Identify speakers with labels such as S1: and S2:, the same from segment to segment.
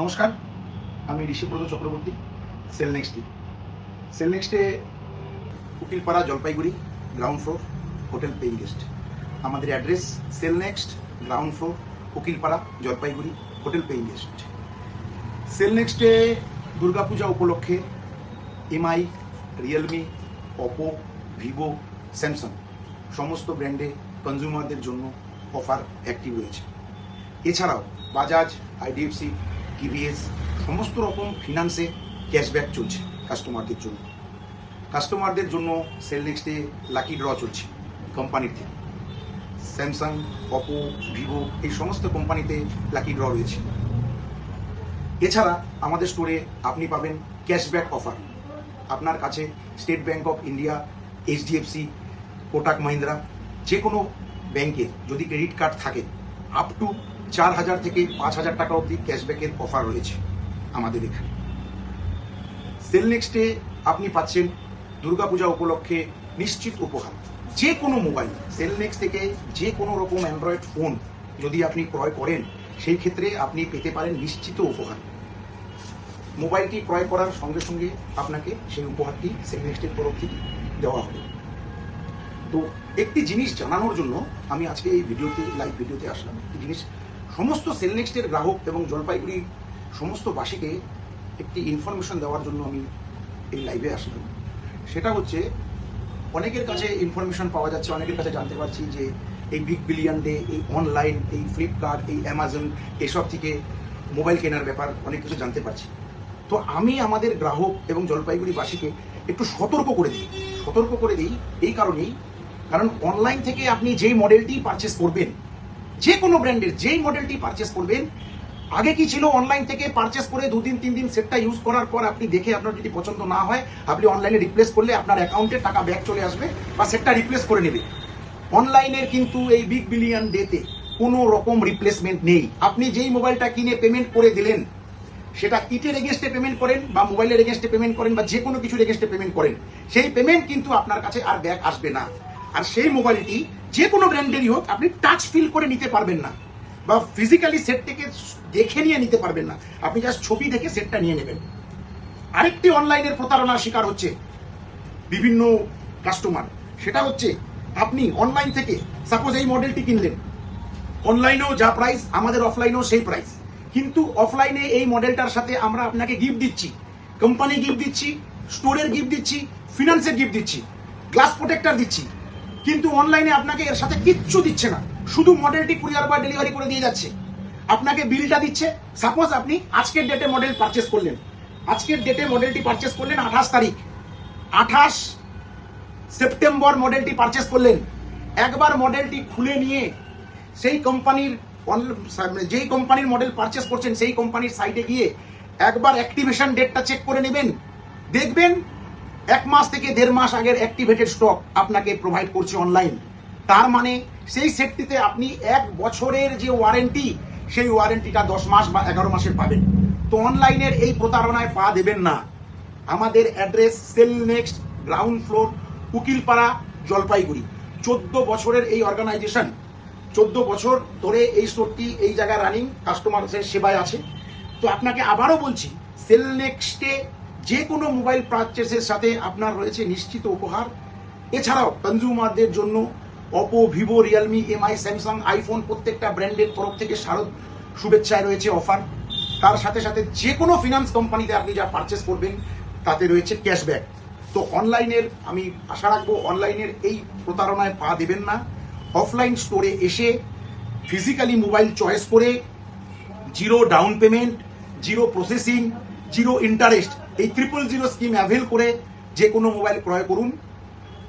S1: নমস্কার, আমি ঋষিপ্রদ চক্রবর্তী সেল নেক্সটে সেল নেক্সটে Ukilpara Jalpaiguri ground floor hotel paying guest আমাদের address cell next ground floor Ukilpara, Jalpaiguri hotel paying guest cell নেক্সটে দুর্গাপূজা উপলক্ষে Mi Realme Oppo Vivo Samsung সমস্ত ব্র্যান্ডে কনজিউমারদের জন্য অফার অ্যাক্টিভ রয়েছে। এছাড়াও বাজাজ আইডিএফসি টিভিএস সমস্ত রকম ফিনান্সে ক্যাশব্যাক চলছে কাস্টমারদের জন্য। কাস্টমারদের জন্য সেল নেক্সটে লাকি ড্র চলছে কোম্পানির থেকে। স্যামসাং অপো ভিভো এই সমস্ত কোম্পানিতে লাকি ড্র রয়েছে। এছাড়া আমাদের স্টোরে আপনি পাবেন ক্যাশব্যাক অফার আপনার কাছে State Bank of India HDFC Kotak Mahindra যে কোনো ব্যাংকে যদি ক্রেডিট কার্ড থাকে আপ টু চার হাজার থেকে পাঁচ হাজার টাকা অবধি ক্যাশব্যাকের অফার রয়েছে আমাদের এখানে। সেল নেক্সটে আপনি পাচ্ছেন দুর্গাপূজা উপলক্ষে নিশ্চিত উপহার। যে কোনো মোবাইল সেল নেক্সট থেকে যে কোনো রকম অ্যান্ড্রয়েড ফোন যদি আপনি ক্রয় করেন সেই ক্ষেত্রে আপনি পেতে পারেন নিশ্চিত উপহার। মোবাইলটি ক্রয় করার সঙ্গে সঙ্গে আপনাকে সেই উপহারটি সেল নেক্সটের তরফ থেকে দেওয়া হবে। তো একটি জিনিস জানানোর জন্য আমি আজকে এই ভিডিওতে, লাইভ ভিডিওতে আসলাম। একটি জিনিস, সমস্ত সেল নেক্সটের গ্রাহক এবং জলপাইগুড়ি সমস্ত বাসীকে একটি ইনফরমেশন দেওয়ার জন্য আমি এই লাইভে আসলাম। সেটা হচ্ছে, অনেকের কাছে ইনফরমেশন পাওয়া যাচ্ছে, অনেকের কাছে জানতে পারছি যে এই বিগ বিলিয়ন ডে এই অনলাইন এই ফ্লিপকার্ট এই অ্যামাজন এসব থেকে মোবাইল কেনার ব্যাপার অনেক কিছু জানতে পারছি। তো আমি আমাদের গ্রাহক এবং জলপাইগুড়িবাসীকে একটু সতর্ক করে দিই, সতর্ক করে দিই এই কারণেই। কারণ অনলাইন থেকে আপনি যেই মডেলটি পারচেস করবেন, যে কোনো ব্র্যান্ডের যেই মডেলটি পারচেস করবেন, আগে কি ছিল অনলাইন থেকে পারচেস করে দুদিন তিন দিন সেটটা ইউজ করার পর আপনি দেখে আপনার যদি পছন্দ না হয়, আপনি অনলাইনে রিপ্লেস করলে আপনার অ্যাকাউন্টে টাকা ব্যাক চলে আসবে বা সেটটা রিপ্লেস করে নেবে। অনলাইনের কিন্তু এই বিগ বিলিয়ন ডেতে কোনো রকম রিপ্লেসমেন্ট নেই। আপনি যেই মোবাইলটা কিনে পেমেন্ট করে দিলেন, সেটা ইটের এগেনস্টে পেমেন্ট করেন বা মোবাইলের এগেনস্টে পেমেন্ট করেন বা যে কোনো কিছুর এগেনস্টে পেমেন্ট করেন, সেই পেমেন্ট কিন্তু আপনার কাছে আর ব্যাক আসবে না। আর সেই মোবাইলটি যে কোনো ব্র্যান্ডেরই হোক, আপনি টাচ ফিল করে নিতে পারবেন না বা ফিজিক্যালি সেটটিকে দেখে নিয়ে নিতে পারবেন না। আপনি জাস্ট ছবি দেখে সেটটা নিয়ে নেবেন। আরেকটি অনলাইনের প্রতারণার শিকার হচ্ছে বিভিন্ন কাস্টমার সেটা হচ্ছে আপনি অনলাইন থেকে সাপোজ এই মডেলটি কিনলেন। অনলাইনেও যা প্রাইস আমাদের অফলাইনেও সেই প্রাইস কিন্তু অফলাইনে এই মডেলটার সাথে আমরা আপনাকে গিফট দিচ্ছি। কোম্পানি গিফট দিচ্ছি স্টোরের গিফট দিচ্ছি ফিনান্সের গিফট দিচ্ছি গ্লাস প্রোটেক্টর দিচ্ছি। কিন্তু অনলাইনে আপনাকে এর সাথে কিচ্ছু দিচ্ছে না। শুধু মডেলটি কুরিয়ার বা ডেলিভারি করে দিয়ে যাচ্ছে। আপনাকে বিলটা দিচ্ছে। সাপোজ আপনি আজকের ডেটে মডেল পারচেস করলেন। আজকের ডেটে মডেলটি পারচেস করলেন আঠাশ তারিখ। আঠাশ সেপ্টেম্বর মডেলটি পারচেস করলেন। একবার মডেলটি খুলে নিয়ে সেই কোম্পানির যেই কোম্পানির মডেল পারচেস করছেন, সেই কোম্পানির সাইটে গিয়ে একবার অ্যাক্টিভেশন ডেটটা চেক করে নেবেন। দেখবেন এক মাস থেকে দেড় মাস আগের অ্যাক্টিভেটেড স্টক আপনাকে প্রোভাইড করছে অনলাইন তার মানে সেই সেটটিতে আপনি এক বছরের যে ওয়ারেন্টি সেই ওয়ারেন্টিটা দশ মাস বা এগারো মাসের পাবেন। তো অনলাইনের এই প্রতারণায় পা দেবেন না। আমাদের address cell next ground floor Ukilpara Jalpaiguri. চোদ্দ বছরের এই অর্গানাইজেশন চোদ্দ বছর ধরে এই স্টোরটি এই জায়গায় রানিং কাস্টমারদের সেবায় আছে। তো আপনাকে আবারও বলছি সেল নেক্সটে যে কোনো মোবাইল পারচেসের সাথে আপনার রয়েছে নিশ্চিত উপহার। এছাড়াও কনজিউমারদের জন্য Oppo Vivo Realme Mi Samsung iPhone প্রত্যেকটা ব্র্যান্ডের তরফ থেকে শারদ শুভেচ্ছায় রয়েছে অফার তার সাথে সাথে যে কোনো ফিনান্স কোম্পানিতে আপনি যা পারচেস করবেন, তাতে রয়েছে ক্যাশব্যাক তো অনলাইনের, আমি আশা রাখব অনলাইনের এই প্রতারণায় পা দেবেন না। অফলাইন স্টোরে এসে ফিজিক্যালি মোবাইল চয়েস করে zero down payment, zero processing, zero interest, এই ট্রিপল জিরো স্কিম অ্যাভেল করে যে কোনো মোবাইল ক্রয় করুন।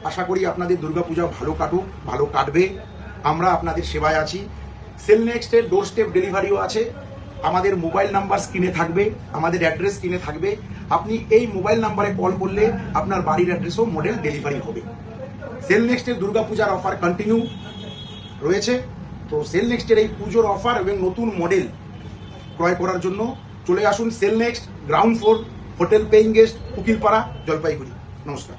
S1: আশা করি আপনাদের দুর্গাপূজা ভালো কাটুক, ভালো কাটবে। আমরা আপনাদের সেবায় আছি। সেল নেক্সটের ডোর স্টেপ ডেলিভারিও আছে। আমাদের মোবাইল নাম্বার স্ক্রিনে থাকবে, আমাদের অ্যাড্রেস স্ক্রিনে থাকবে। আপনি এই মোবাইল নাম্বারে কল করলে আপনার বাড়ির অ্যাড্রেসও মডেল ডেলিভারি হবে। সেল নেক্সটের দুর্গাপূজার অফার কন্টিনিউ রয়েছে। তো সেল নেক্সটের এই পুজোর অফার এবং নতুন মডেল ক্রয় করার জন্য চলে আসুন cell next ground floor hotel paying guest Ukilpara, Jalpaiguri. নমস্কার।